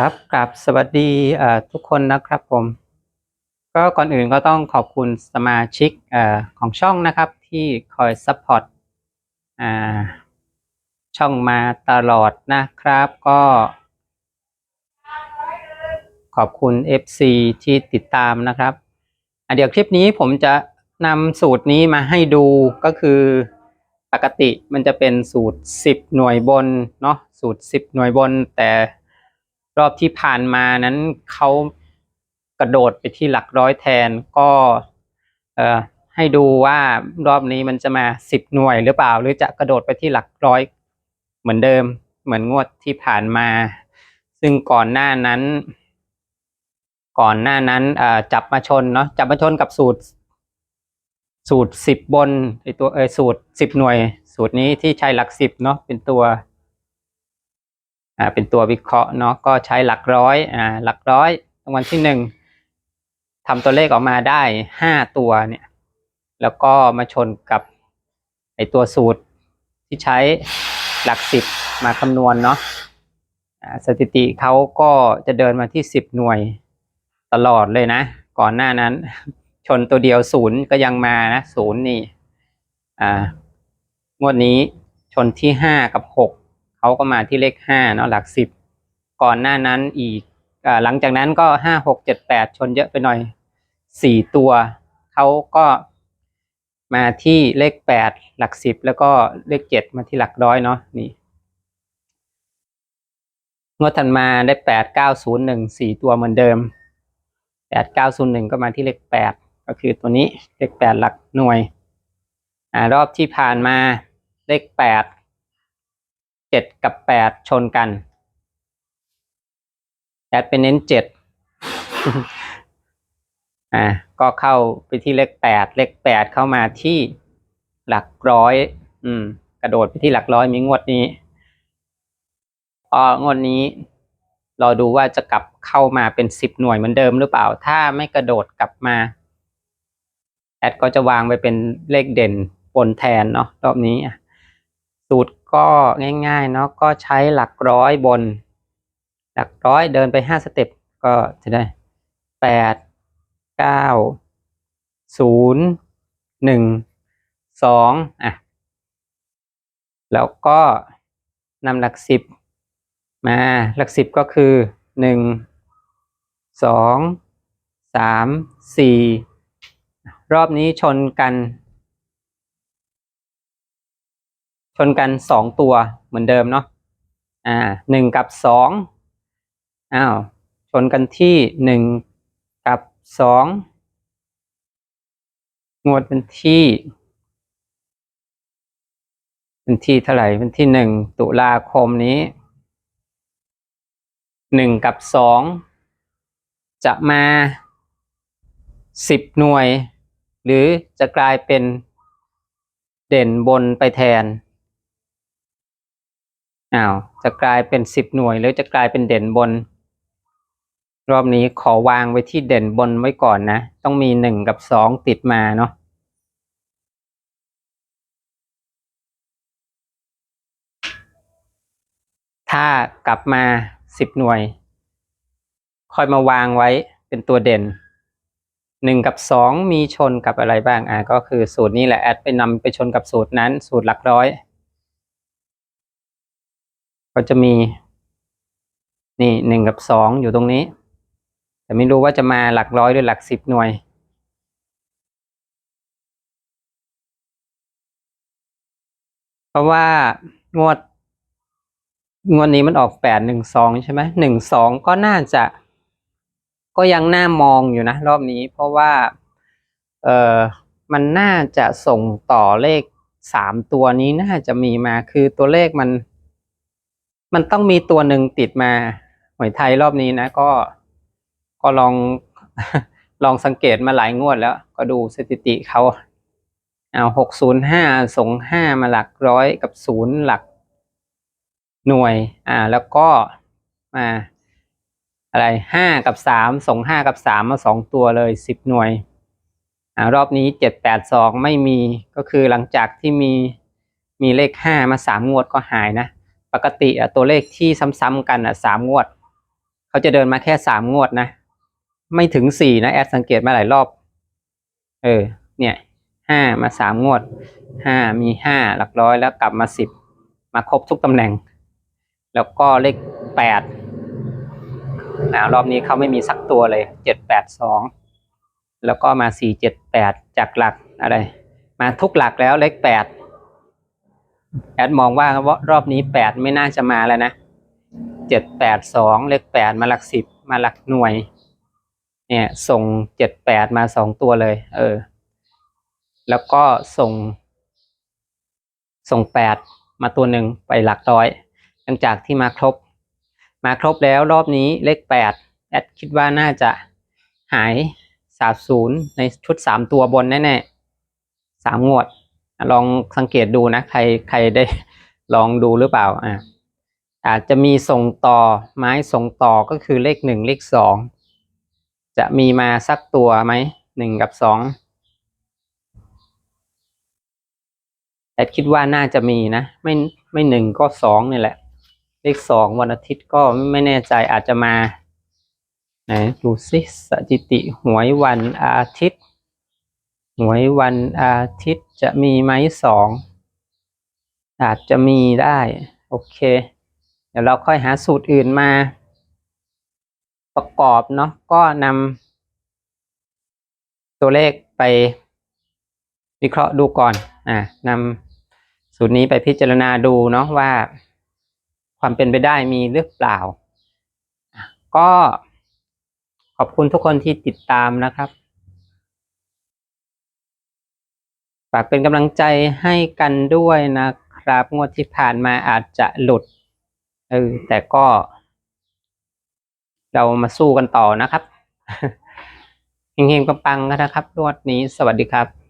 ครับกับสวัสดีทุกคนนะครับผม ก็ก่อนอื่นก็ต้องขอบคุณสมาชิกอของช่องนะครับที่คอยซัพพอร์ตช่องมาตลอดนะครับ ก็ ขอบคุณ FC ที่ติดตามนะครับเดี๋ยวคลิปนี้ผมจะนำสูตรนี้มาให้ดูก็คือปกติมันจะเป็นสูตร 10 หน่วยบนเนาะสูตร 10 หน่วยบนแต่ รอบที่ผ่านมานั้นเขากระโดดไปที่หลักร้อยแทนก็เออให้ดูว่ารอบนี้มันจะมา10หน่วยหรือเปล่า หรือจะกระโดดไปที่หลักร้อยเหมือนเดิม เหมือนงวดที่ผ่านมา ซึ่งก่อนหน้านั้น ก่อนหน้านั้นจับมาชนเนาะจับมาชนกับสูตร สูตรสิบบนไอตัวเออสูตรสิบหน่วย สูตรนี้ที่ใช้หลักสิบเนาะเป็นตัว อ่าเป็นตัววิเคราะห์เนาะก็ใช้หลักร้อยอ่าหลักร้อยรางวัลที่หนึ่งทำตัวเลขออกมาได้ห้าตัวเนี่ยแล้วก็มาชนกับไอตัวสูตรที่ใช้หลักสิบมาคำนวณเนาะอ่าสถิติเขาก็จะเดินมาที่สิบหน่วยตลอดเลยนะ ก่อนหน้านั้น ชนตัวเดียวศูนย์ก็ยังมานะศูนย์นี่อ่างวดนี้ชนที่ห้ากับหก เขาก็มาที่เลขห้าเนาะหลักสิบก่อนหน้านั้นอีกอหลังจากนั้นก็ห้าหกเจ็ดแปดชนเยอะไปหน่อยสี่ตัวเขาก็มาที่เลขแปดหลักสิบแล้วก็เลขเจ็ดมาที่หลักร้อยเนาะนี่งวดถัดมาได้แปดเก้าศูนย์หนึ่งสี่ตัวเหมือนเดิมแปดเก้าศูนย์หนึ่งก็มาที่เลขแปดก็คือตัวนี้เลขแปดหลักหน่วยอ่ารอบที่ผ่านมาเลขแปด เจ็ดกับแปดชนกัน แอดเป็นเน้นเจ็ดอ่า ก็เข้าไปที่เลขแปดเลขแปดเข้ามาที่หลักร้อย อืม กระโดดไปที่หลักร้อยมีงวดนี้พองวดนี้รอดูว่าจะกลับเข้ามาเป็นสิบหน่วยเหมือนเดิมหรือเปล่า ถ้าไม่กระโดดกลับมาแอดก็จะวางไปเป็นเลขเด่นบนแทนเนาะรอบนี้สูตร ก็ง่ายๆเนาะก็ใช้หลักร้อยบน หลักร้อยเดินไปห้าสเต็ปก็จะได้แปดเก้าศูนย์หนึ่งสองอะแล้วก็นำหลักสิบมาหลักสิบก็คือหนึ่งสองสามสี่รอบนี้ชนกัน ชนกันสองตัวเหมือนเดิมเนาะอ่าหนึ่งกับสองอ้าวชนกันที่หนึ่งกับสองงวดเป็นที่เป็นที่เท่าไหร่เป็นที่หนึ่งตุลาคมนี้หนึ่งกับสองจะมาสิบหน่วย หรือจะกลายเป็นเด่นบนไปแทน อ้าวจะกลายเป็นสิบหน่วยหรือจะกลายเป็นเด่นบน รอบนี้ขอวางไว้ที่เด่นบนไว้ก่อนนะ ต้องมีหนึ่งกับสองติดมาเนาะถ้ากลับมาสิบหน่วย ค่อยมาวางไว้เป็นตัวเด่นหนึ่งกับสองมีชนกับอะไรบ้างอ่าก็คือสูตรนี้แหละแอดไปนำไปชนกับสูตรนั้นสูตรหลักร้อย ก็จะมี นี่หนึ่งกับสองอยู่ตรงนี้ แต่ไม่รู้ว่าจะมาหลักร้อยหรือหลักสิบหน่วย เพราะว่างวด งวดนี้มันออกแปดหนึ่งสองใช่ไหมหนึ่งสองก็น่าจะ ก็ยังน่ามองอยู่นะ รอบนี้ เพราะว่า เออมันน่าจะส่งต่อเลขสามตัวนี้น่าจะมีมาคือตัวเลขมัน มันต้องมีตัวหนึ่งติดมาหวยไทยรอบนี้นะก็ก็ลองลองสังเกตมาหลายงวดแล้ว ก็ดูสถิติเขาเอาหกศูนย์ห้าส่งห้ามาหลักร้อยกับศูนย์หลักหน่วย อ่า แล้วก็มาอะไรห้ากับสามส่งห้ากับสามมาสองตัวเลยสิบหน่วย อ่ารอบนี้เจ็ดแปดสองไม่มีก็คือหลังจากที่มีมีเลขห้ามาสามงวดก็หายนะ ปกติอะตัวเลขที่ซ้ำๆกันอะสามงวด เขาจะเดินมาแค่สามงวดนะ ไม่ถึงสี่นะแอดสังเกตมาหลายรอบ เออ เนี่ยห้ามาสามงวดห้ามีห้าหลักร้อยแล้วกลับมาสิบมาครบทุกตำแหน่ง แล้วก็เลขแปดรอบนี้เขาไม่มีสักตัวเลยเจ็ดแปดสองแล้วก็มาสี่เจ็ดแปดจากหลักอะไร มาทุกหลักแล้วเลขแปด แอดมองว่ารอบนี้แปดไม่น่าจะมาแล้วนะเจ็ดแปดสองเลขแปดมาหลักสิบมาหลักหน่วย เนี่ย ส่งเจ็ดแปดมาสองตัวเลย เออ แล้วก็ส่ง ส่งแปดมาตัวหนึ่งไปหลักร้อยหลังจากที่มาครบ มาครบแล้วรอบนี้เลขแปดแอดคิดว่าน่าจะหายสาบศูนย์ในชุดสามตัวบนแน่ๆสามงวด ลองสังเกตดูนะ ใครใครได้ลองดูหรือเปล่าอ่าอาจจะมีส่งต่อไม้ส่งต่อก็คือเลขหนึ่งเลขสองจะมีมาสักตัวไหมหนึ่งกับสองแต่คิดว่าน่าจะมีนะ ไม่ไม่หนึ่งก็สองนี่แหละ เลขสองวันอาทิตย์ก็ไม่แน่ใจอาจจะมาไหนดูสิสถิติหวยวันอาทิตย์ หวยวันอาทิตย์ จะมีไหมสองอาจจะมีได้ โอเค เดี๋ยวเราค่อยหาสูตรอื่นมา ประกอบเนาะก็นำตัวเลขไปวิเคราะห์ดูก่อนอ่านำสูตรนี้ไปพิจารณาดูเนาะว่า ความเป็นไปได้มีหรือเปล่า ก็ขอบคุณทุกคนที่ติดตามนะครับ ฝากเป็นกำลังใจให้กันด้วยนะครับ งวดที่ผ่านมาอาจจะหลุดเออแต่ก็ เรามาสู้กันต่อนะครับเฮงๆปังๆกันนะครับงวดนี้สวัสดีครับ